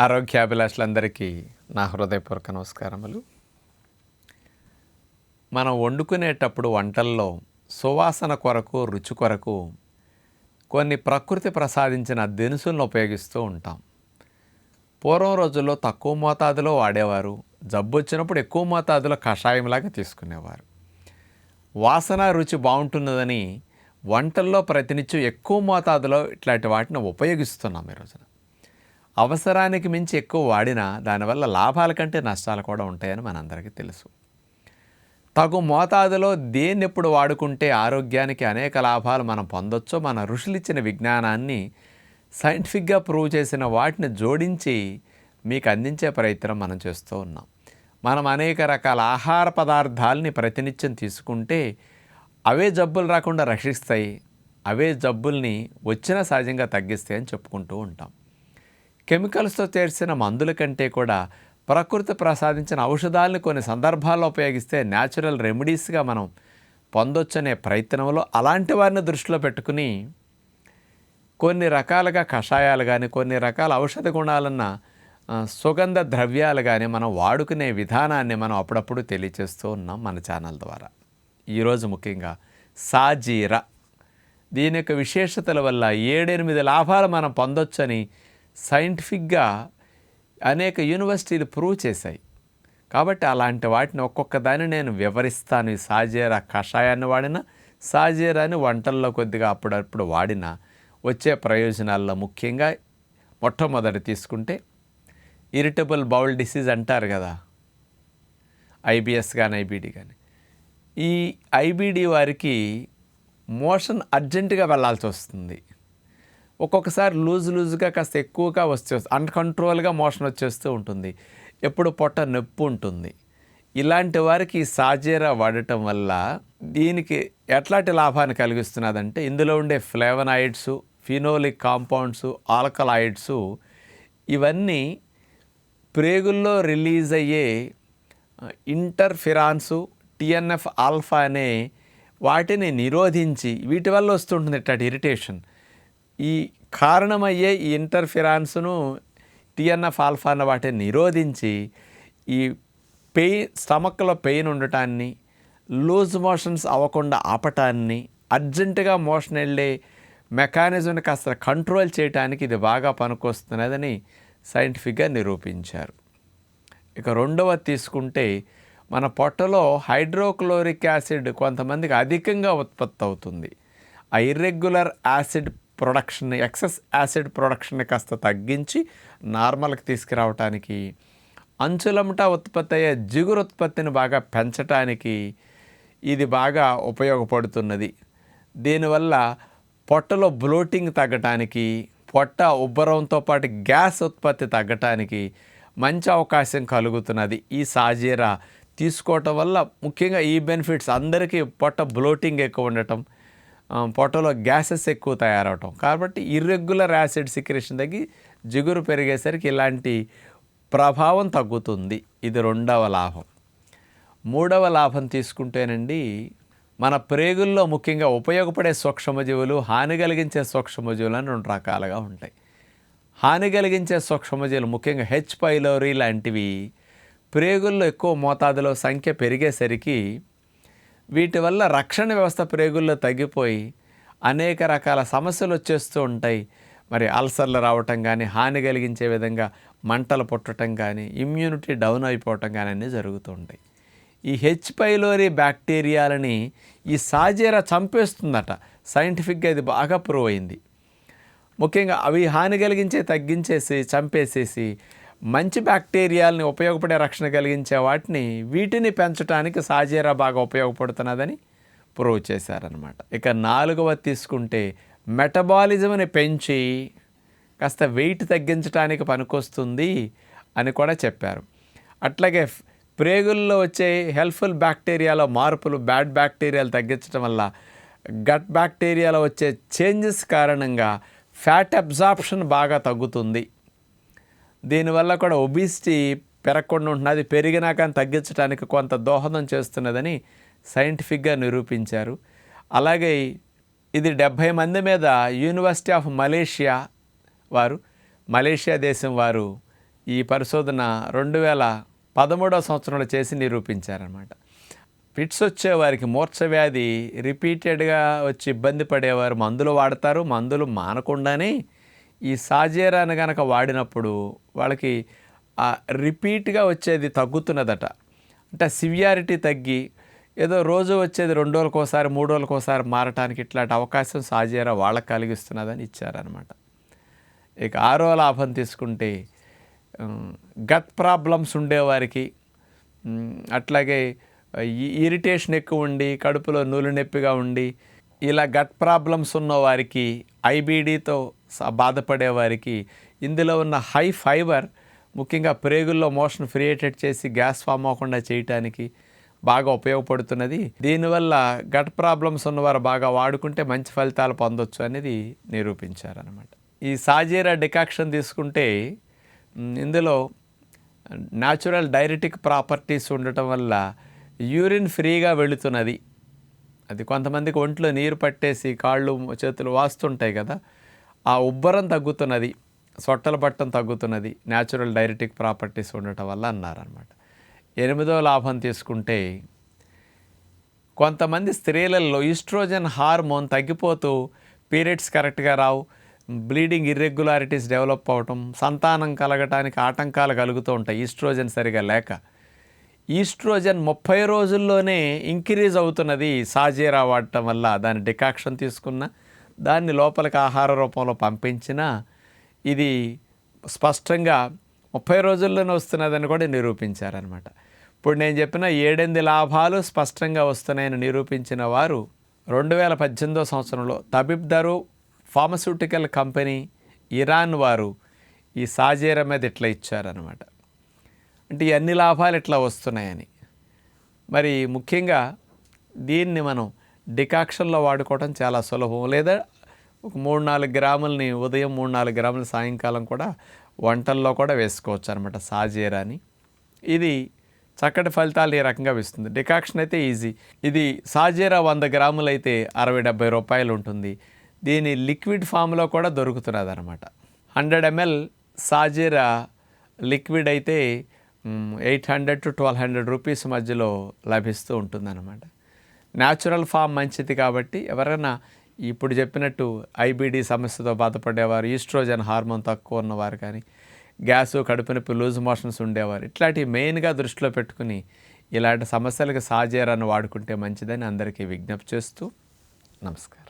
ఆరోగ్యాభిలాషులందరికీ నా హృదయపూర్వక నమస్కారములు. మనం వండుకునేటప్పుడు వంటల్లో సువాసన కొరకు రుచి కొరకు కొన్ని ప్రకృతి ప్రసాదించిన దినుసులను ఉపయోగిస్తూ ఉంటాం. పూర్వం రోజుల్లో తక్కువ మోతాదులో వాడేవారు జబ్బు వచ్చినప్పుడు ఎక్కువ మోతాదులో కషాయంలాగా తీసుకునేవారు. వాసన రుచి బాగుంటున్నదని వంటల్లో ప్రతినిత్యం ఎక్కువ మోతాదులో ఇట్లాంటి వాటిని ఉపయోగిస్తున్నాం ఈ రోజున. అవసరానికి మించి ఎక్కువ వాడినా దానివల్ల లాభాల కంటే నష్టాలు కూడా ఉంటాయని మనందరికీ తెలుసు. తగు మోతాదులో దేన్ని ఎప్పుడు వాడుకుంటే ఆరోగ్యానికి అనేక లాభాలు మనం పొందొచ్చో మన ఋషులిచ్చిన విజ్ఞానాన్ని సైంటిఫిక్గా ప్రూవ్ చేసిన వాటిని జోడించి మీకు అందించే ప్రయత్నం మనం చేస్తూ ఉన్నాం. మనం అనేక రకాల ఆహార పదార్థాలని ప్రతినిత్యం తీసుకుంటే అవే జబ్బులు రాకుండా రక్షిస్తాయి అవే జబ్బుల్ని వచ్చిన సహజంగా తగ్గిస్తాయి అని చెప్పుకుంటూ ఉంటాం. కెమికల్స్తో చేర్చిన మందుల కంటే కూడా ప్రకృతి ప్రసాదించిన ఔషధాలను కొన్ని సందర్భాల్లో ఉపయోగిస్తే న్యాచురల్ రెమెడీస్గా మనం పొందొచ్చనే ప్రయత్నంలో అలాంటి వారిని దృష్టిలో పెట్టుకుని కొన్ని రకాలుగా కషాయాలు కానీ కొన్ని రకాల ఔషధ గుణాలన్న సుగంధ ద్రవ్యాలు కానీ మనం వాడుకునే విధానాన్ని మనం అప్పుడప్పుడు తెలియచేస్తూ ఉన్నాం మన ఛానల్ ద్వారా. ఈరోజు ముఖ్యంగా సాజీరా. దీని యొక్క విశేషతల వల్ల ఏడెనిమిది లాభాలు మనం పొందొచ్చని సైంటిఫిక్గా అనేక యూనివర్సిటీలు ప్రూవ్ చేశాయి. కాబట్టి అలాంటి వాటిని ఒక్కొక్క దాన్ని నేను వివరిస్తాను. ఈ సాజీరా కషాయాన్ని వాడిన సాజేరాని వంటల్లో కొద్దిగా అప్పుడప్పుడు వాడిన వచ్చే ప్రయోజనాల్లో ముఖ్యంగా మొట్టమొదటి తీసుకుంటే ఇరిటబుల్ బౌల్ డిసీజ్ అంటారు కదా. ఐబిఎస్ కానీ ఐబిడి కానీ ఈ ఐబిడి వారికి మోషన్ అర్జెంటుగా వెళ్ళాల్సి వస్తుంది. ఒక్కొక్కసారి లూజ్ లూజ్గా కాస్త ఎక్కువగా వచ్చే అన్కంట్రోల్గా మోషన్ వచ్చేస్తూ ఉంటుంది. ఎప్పుడు పొట్ట నొప్పి ఉంటుంది. ఇలాంటి వారికి ఈ సాజేరా వాడటం వల్ల దీనికి ఎట్లాంటి లాభాన్ని కలిగిస్తున్నదంటే ఇందులో ఉండే ఫ్లేవనాయిడ్స్ ఫినోలిక్ కాంపౌండ్స్ ఆల్కలాయిడ్స్ ఇవన్నీ ప్రేగుల్లో రిలీజ్ అయ్యే ఇంటర్ఫిరాన్సు టిఎన్ఎఫ్ ఆల్ఫా అనే వాటిని నిరోధించి వీటి వల్ల వస్తుంటుంది ఇట్లాంటి ఇరిటేషన్. ఈ కారణమయ్యే ఈ ఇంటర్ఫిరాన్స్ను టిఎన్ఎఫ్ ఆల్ఫా అన్న వాటిని నిరోధించి ఈ పెయిన్ స్టమక్లో పెయిన్ ఉండటాన్ని లూజ్ మోషన్స్ అవ్వకుండా ఆపటాన్ని అర్జెంటుగా మోషన్ వెళ్ళే మెకానిజంని కాస్త కంట్రోల్ చేయడానికి ఇది బాగా పనికొస్తున్నదని సైంటిఫిక్గా నిరూపించారు. ఇక రెండవ తీసుకుంటే మన పొట్టలో హైడ్రోక్లోరిక్ యాసిడ్ కొంతమందికి అధికంగా ఉత్పత్తి అవుతుంది ఆ irregular acid production excess acid ప్రొడక్షన్ని కాస్త తగ్గించి నార్మల్కి తీసుకురావటానికి అంచులమట ఉత్పత్తి అయ్యే జిగురు ఉత్పత్తిని బాగా పెంచటానికి ఇది బాగా ఉపయోగపడుతున్నది. దీనివల్ల పొట్టలో బ్లోటింగ్ తగ్గటానికి పొట్ట ఉబ్బరంతో పాటు గ్యాస్ ఉత్పత్తి తగ్గటానికి మంచి అవకాశం కలుగుతున్నది. ఈ సాజీరా తీసుకోవటం వల్ల ముఖ్యంగా ఈ బెనిఫిట్స్ అందరికీ పొట్ట బ్లోటింగ్ ఎక్కువ ఉండటం పొట్టలో గ్యాసెస్ ఎక్కువ తయారవటం. కాబట్టి ఇర్రెగ్యులర్ యాసిడ్ సిక్రేషన్ తగ్గి జిగురు పెరిగేసరికి ఇలాంటి ప్రభావం తగ్గుతుంది. ఇది రెండవ లాభం. మూడవ లాభం తీసుకుంటేనండి మన ప్రేగుల్లో ముఖ్యంగా ఉపయోగపడే సూక్ష్మజీవులు హాని కలిగించే సూక్ష్మజీవులు అని రెండు రకాలుగా ఉంటాయి. హాని కలిగించే సూక్ష్మజీవులు ముఖ్యంగా హెచ్ పైలోరీ లాంటివి ప్రేగుల్లో ఎక్కువ మోతాదులో సంఖ్య పెరిగేసరికి వీటి వల్ల రక్షణ వ్యవస్థ ప్రేగుల్లో తగ్గిపోయి అనేక రకాల సమస్యలు వచ్చేస్తూ ఉంటాయి. మరి అల్సర్లు రావటం కానీ హాని కలిగించే విధంగా మంటలు పుట్టడం కానీ ఇమ్యూనిటీ డౌన్ అయిపోవటం కానీ అన్నీ జరుగుతూ ఉంటాయి. ఈ హెచ్ పైలోరీ బ్యాక్టీరియాలని ఈ సాజేరా చంపేస్తుందట. సైంటిఫిక్గా ఇది బాగా ప్రూవ్ అయింది. ముఖ్యంగా అవి హాని కలిగించే తగ్గించేసి చంపేసేసి మంచి బ్యాక్టీరియాలని ఉపయోగపడే రక్షణ కలిగించే వాటిని వీటిని పెంచడానికి సాజేరా బాగా ఉపయోగపడుతున్నదని ప్రూవ్ చేశారనమాట ఇక నాలుగవ తీసుకుంటే మెటబాలిజంని పెంచి కాస్త వెయిట్ తగ్గించడానికి పనికొస్తుంది అని కూడా చెప్పారు. అట్లాగే ప్రేగుల్లో వచ్చే హెల్ప్ఫుల్ బ్యాక్టీరియాలో మార్పులు బ్యాడ్ బ్యాక్టీరియాలు తగ్గించడం వల్ల గట్ బ్యాక్టీరియాలో వచ్చే చేంజెస్ కారణంగా ఫ్యాట్ అబ్జార్ప్షన్ బాగా తగ్గుతుంది. దీనివల్ల కూడా ఒబిసిటీ పెరగకుండా ఉంటుంది అది పెరిగినా కానీ తగ్గించడానికి కొంత దోహదం చేస్తున్నదని సైంటిఫిక్గా నిరూపించారు. అలాగే ఇది డెబ్భై మంది మీద యూనివర్సిటీ ఆఫ్ మలేషియా వారు మలేషియా దేశం వారు ఈ పరిశోధన రెండు వేల పదమూడవ సంవత్సరంలో చేసి నిరూపించారనమాట ఫిట్స్ వచ్చే వారికి వ్యాధి రిపీటెడ్గా వచ్చి ఇబ్బంది పడేవారు. మందులు వాడతారు మందులు మానకుండానే ఈ సాజేరాను కనుక వాడినప్పుడు వాళ్ళకి ఆ రిపీట్గా వచ్చేది తగ్గుతున్నదట. అంటే సివియారిటీ తగ్గి ఏదో రోజు వచ్చేది రెండు రోజులకోసారి మూడు రోజులకోసారి మారటానికి ఇట్లాంటి అవకాశం సాజేరా వాళ్ళకి కలిగిస్తున్నదని ఇచ్చారనమాట ఇక ఆరో లాభం తీసుకుంటే గట్ ప్రాబ్లమ్స్ ఉండేవారికి అట్లాగే ఇరిటేషన్ ఎక్కువ ఉండి కడుపులో నూలు నొప్పిగా ఉండి ఇలా గట్ ప్రాబ్లమ్స్ ఉన్నవారికి ఐబీడీతో బాధపడే వారికి ఇందులో ఉన్న హై ఫైబర్ ముఖ్యంగా ప్రేగుల్లో మోషన్ క్రియేటెడ్ చేసి గ్యాస్ ఫామ్ అవ్వకుండా చేయటానికి బాగా ఉపయోగపడుతున్నది. దీనివల్ల గట్ ప్రాబ్లమ్స్ ఉన్నవారు బాగా వాడుకుంటే మంచి ఫలితాలు పొందొచ్చు అనేది నిరూపించారనమాట ఈ సాజీరా డికాక్షన్ తీసుకుంటే ఇందులో న్యాచురల్ డైరెటిక్ ప్రాపర్టీస్ ఉండటం వల్ల యూరిన్ ఫ్రీగా వెళుతున్నది. అది కొంతమందికి ఒంట్లో నీరు పట్టేసి కాళ్ళు చేతులు వాస్తుంటాయి కదా. ఆ ఉబ్బరం తగ్గుతున్నది సొట్టల పట్టం తగ్గుతున్నది న్యాచురల్ డైరెటిక్ ప్రాపర్టీస్ ఉండటం వల్ల అన్నారనమాట ఎనిమిదో లాభం తీసుకుంటే కొంతమంది స్త్రీలలో ఈస్ట్రోజన్ హార్మోన్ తగ్గిపోతూ పీరియడ్స్ కరెక్ట్గా రావు బ్లీడింగ్ ఇర్రెగ్యులారిటీస్ డెవలప్ అవటం సంతానం కలగటానికి ఆటంకాలు కలుగుతూ ఉంటాయి ఈస్ట్రోజన్ సరిగా లేక. ఈస్ట్రోజన్ ముప్పై రోజుల్లోనే ఇంక్రీజ్ అవుతున్నది సాజీరా వాడటం వల్ల దాని డికాక్షన్ తీసుకున్న దాన్ని లోపలికి ఆహార రూపంలో పంపించినా ఇది స్పష్టంగా ముప్పై రోజుల్లోనే వస్తున్నదని కూడా నిరూపించారనమాట ఇప్పుడు నేను చెప్పిన ఏడెనిమిది లాభాలు స్పష్టంగా వస్తున్నాయని నిరూపించిన వారు రెండు వేల పద్దెనిమిదో సంవత్సరంలో Tabib Daru pharmaceutical company Iran వారు ఈ సాజీర మీద ఇట్లా ఇచ్చారనమాట అంటే అన్ని లాభాలు ఇట్లా వస్తున్నాయని. మరి ముఖ్యంగా దీన్ని మనం డికాక్షన్లో వాడుకోవడం చాలా సులభం. లేదా ఒక మూడు నాలుగు గ్రాములని ఉదయం మూడు నాలుగు గ్రాములు సాయంకాలం కూడా వంటల్లో కూడా వేసుకోవచ్చు అనమాట సాజీరాని. ఇది చక్కటి ఫలితాలు ఈ రకంగా ఇస్తుంది. డికాక్షన్ అయితే ఈజీ. ఇది సాజీరా వంద గ్రాములు అయితే అరవై డెబ్బై రూపాయలు ఉంటుంది. దీని లిక్విడ్ ఫామ్లో కూడా దొరుకుతున్నది అనమాట హండ్రెడ్ ఎంఎల్ సాజీరా లిక్విడ్ అయితే eight hundred to twelve hundred rupees మధ్యలో లభిస్తూ ఉంటుందన్నమాట. న్యాచురల్ ఫామ్ మంచిది కాబట్టి ఎవరైనా ఇప్పుడు చెప్పినట్టు ఐబీడీ సమస్యతో బాధపడేవారు ఈస్ట్రోజన్ హార్మోన్ తక్కువ ఉన్నవారు కానీ గ్యాసు కడుపు నొప్పి లూజ్ మోషన్స్ ఉండేవారు ఇట్లాంటివి మెయిన్గా దృష్టిలో పెట్టుకుని ఇలాంటి సమస్యలకు సాజేరాన్ని వాడుకుంటే మంచిదని అందరికీ విజ్ఞప్తి చేస్తూ నమస్కారం.